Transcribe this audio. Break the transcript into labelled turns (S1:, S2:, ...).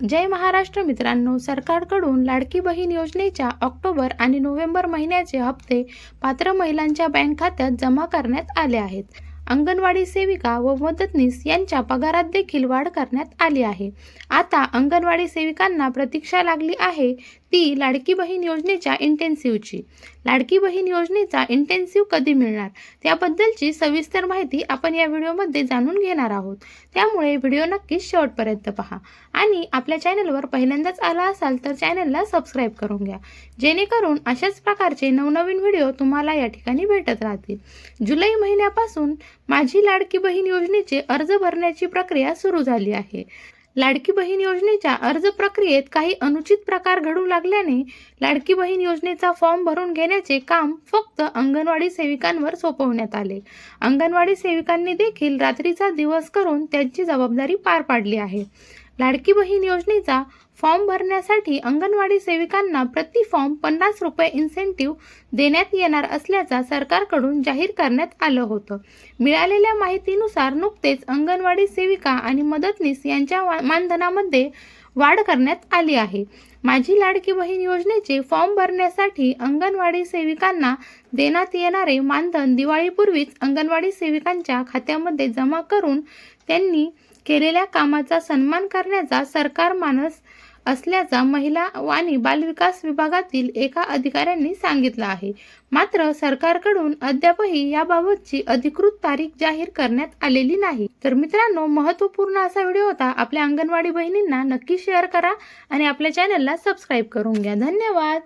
S1: जय महाराष्ट्र मित्रांनो. सरकारकडून लाडकी बहीण योजनेच्या ऑक्टोबर आणि नोव्हेंबर महिन्याचे हप्ते पात्र महिलांच्या बँक खात्यात जमा करण्यात आले आहेत. अंगणवाडी सेविका व मदतनीस यांच्या पगारात देखील वाढ करण्यात आली आहे. आता अंगणवाडी सेविकांना प्रतीक्षा लागली आहे ती लाडकी बहीण योजनेच्या इंटेन्सिव्हची लाडकी बहीण योजनेचा इंटेन्सिव्ह कधी मिळणार? त्याबद्दलची सविस्तर माहिती आपण या व्हिडिओमध्ये जाणून घेणार आहोत. त्यामुळे व्हिडिओ नक्कीच शेवटपर्यंत पहा. आणि आपल्या चॅनलवर पहिल्यांदाच आला असाल तर चॅनलला सबस्क्राईब करून घ्या. जेणेकरून अशाच प्रकारचे नवनवीन व्हिडिओ तुम्हाला या ठिकाणी भेटत राहतील. जुलै महिन्यापासून माझी लाडकी बहीण योजनेचे अर्ज भरण्याची प्रक्रिया सुरू झाली आहे. लाडकी बहीण योजनेच्या अर्ज प्रक्रियेत काही अनुचित प्रकार घडू लागल्याने लाडकी बहीण योजनेचा फॉर्म भरून घेण्याचे काम फक्त अंगणवाडी सेविकांवर सोपवण्यात आले. अंगणवाडी सेविकांनी देखील रात्रीचा दिवस करून त्यांची जबाबदारी पार पाडली आहे. लाडकी बहीण योजनेचा फॉर्म भरण्यासाठी अंगणवाडी सेविकांना प्रति फॉर्म पन्नास रुपये इन्सेंटिव्ह देण्यात येणार असल्याचा सरकारकडून जाहीर करण्यात आलं होतं. मिळालेल्या माहितीनुसार नुकतेच अंगणवाडी सेविका आणि मदतनीस यांच्या मानधनामध्ये वाढ करण्यात आली आहे. माझी लाडकी बहीण योजनेचे फॉर्म भरण्यासाठी अंगणवाडी सेविकांना देण्यात येणारे मानधन दिवाळीपूर्वीच अंगणवाडी सेविकांच्या खात्यामध्ये जमा करून त्यांनी केलेल्या कामाचा सन्मान करण्याचा सरकार मानस असल्याचा महिला आणि बालविकास विभागातील एका अधिकाऱ्यांनी सांगितलं आहे. मात्र सरकारकडून अद्यापही याबाबतची अधिकृत तारीख जाहीर करण्यात आलेली नाही. तर मित्रांनो महत्त्वपूर्ण असा व्हिडिओ होता. आपल्या अंगणवाडी बहिणींना नक्की शेअर करा आणि आपल्या चॅनलला सबस्क्राईब करून घ्या. धन्यवाद!